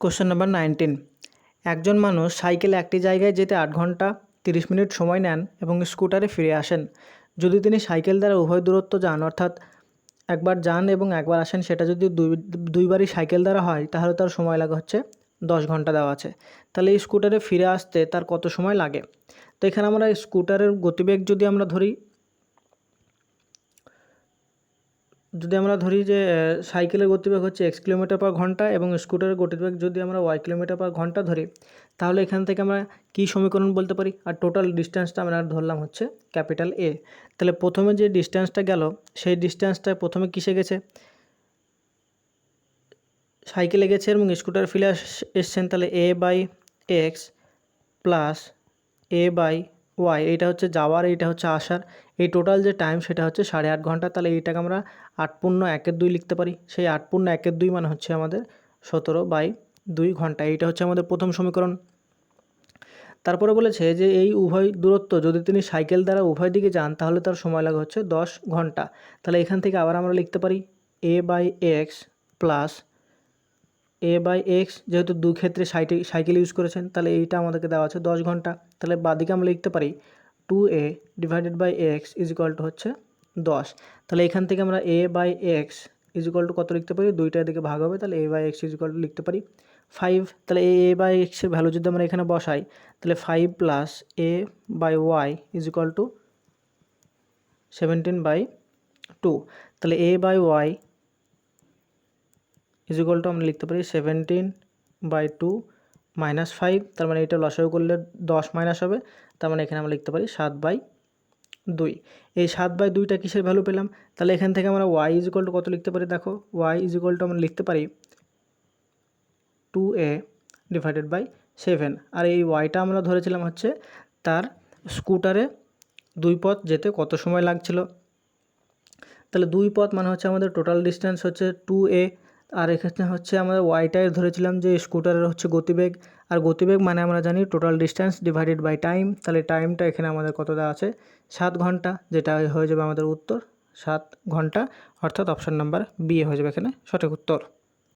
Question number nineteen একজন মানুষ সাইকেলে একটি জায়গায় যেতে আট ঘণ্টা, তিরিশ মিনিট সময় নেন এবং স্কুটারে ফিরে আসেন। যদি তিনি সাইকেল দ্বারা উভয় দূরত্ব যান, অর্থাৎ একবার যান এবং একবার আসেন, সেটা যদি দুই, দুইবারই সাইকেল দ্বারা হয়, তাহলে তার সময় লাগে হচ্ছে দশ ঘণ্টা দেওয়া আছে। তাহলে স্কুটারে ফিরে আসতে তার কত সময় লাগে? তো এখানে আমরা স্কুটারের গতিবেগ যদি আমরা ধরি যদি আমরা ধরি যে সাইকেলের গতিবেগ হচ্ছে এক্স কিলোমিটার পার ঘণ্টা এবং স্কুটারের গতিবেগ যদি আমরা ওয়াই কিলোমিটার পার ঘণ্টা ধরি, তাহলে এখান থেকে আমরা কী সমীকরণ বলতে পারি? আর টোটাল ডিস্টেন্সটা আমরা ধরলাম হচ্ছে ক্যাপিটাল এ তাহলে প্রথমে যে ডিস্টেন্সটা গেল, সেই ডিস্টেন্সটা প্রথমে কিসে গেছে? সাইকেলে গেছে এবং স্কুটার ফিরে এসছেন, তাহলে a by x plus a by y এইটা হচ্ছে যাওয়ার, এইটা হচ্ছে আসার। এই টোটাল যে টাইম সেটা হচ্ছে সাড়ে আট ঘণ্টা। তাহলে এইটাকে আমরা আট পূর্ণ একের দুই লিখতে পারি। সেই আট পূর্ণ একের দুই মানে হচ্ছে আমাদের সতেরো বাই দুই ঘণ্টা। এইটা হচ্ছে আমাদের প্রথম সমীকরণ। তারপরে বলেছে যে এই উভয় দূরত্ব যদি তিনি সাইকেল দ্বারা উভয় দিকে যান, তাহলে তার সময় লাগে হচ্ছে দশ ঘণ্টা। তাহলে এখান থেকে আবার আমরা লিখতে পারি a by x plus a by x যেহেতু দু ক্ষেত্রে সাইকেল ইউজ করেছেন, তাহলে এইটা আমাদেরকে দেওয়া আছে দশ ঘণ্টা। তাহলে বাদিকে আমরা লিখতে পারি two a divided by x is equal to হচ্ছে দশ। তাহলে এখান থেকে আমরা a by x is equal to কত লিখতে পারি? দুইটা দিকে ভাগ হবে, তাহলে a by x is equal to লিখতে পারি ফাইভ তাহলে এ এ বাই এক্সের ভ্যালু যদি আমরা এখানে বসাই, তাহলে five plus a by y is equal to seventeen by two তাহলে a by y is equal to আমরা লিখতে পারি seventeen by two minus five তার মানে এটা লসাগু করলে দশ মাইনাস হবে, তার মানে এখানে আমরা লিখতে পারি সাত বাই দুই। এই সাত বাই দুইটা কিসের ভ্যালু পেলাম? তাহলে এখান থেকে আমরা ওয়াই ইজ ইকুয়াল টু কত লিখতে পারি? দেখো ওয়াই ইজ ইকুয়াল টু আমরা লিখতে পারি two a divided by seven আর এই ওয়াইটা আমরা ধরেছিলাম হচ্ছে তার স্কুটারে দুই পথ যেতে কত সময় লাগছিল? তাহলে দুই পথ মানে হচ্ছে আমাদের টোটাল ডিস্টেন্স হচ্ছে টু এ আর এক্ষেত্রে হচ্ছে আমাদের ওয়াইটাই ধরেছিলাম যে স্কুটারের হচ্ছে গতিবেগ। আর গতিবেগ মানে আমরা জানি total distance divided by time তাহলে টাইমটা এখানে আমাদের কতটা আছে? সাত ঘণ্টা, যেটা হয়ে যাবে আমাদের উত্তর। সাত ঘণ্টা, অর্থাৎ অপশান নাম্বার বি হয়ে যাবে এখানে সঠিক উত্তর।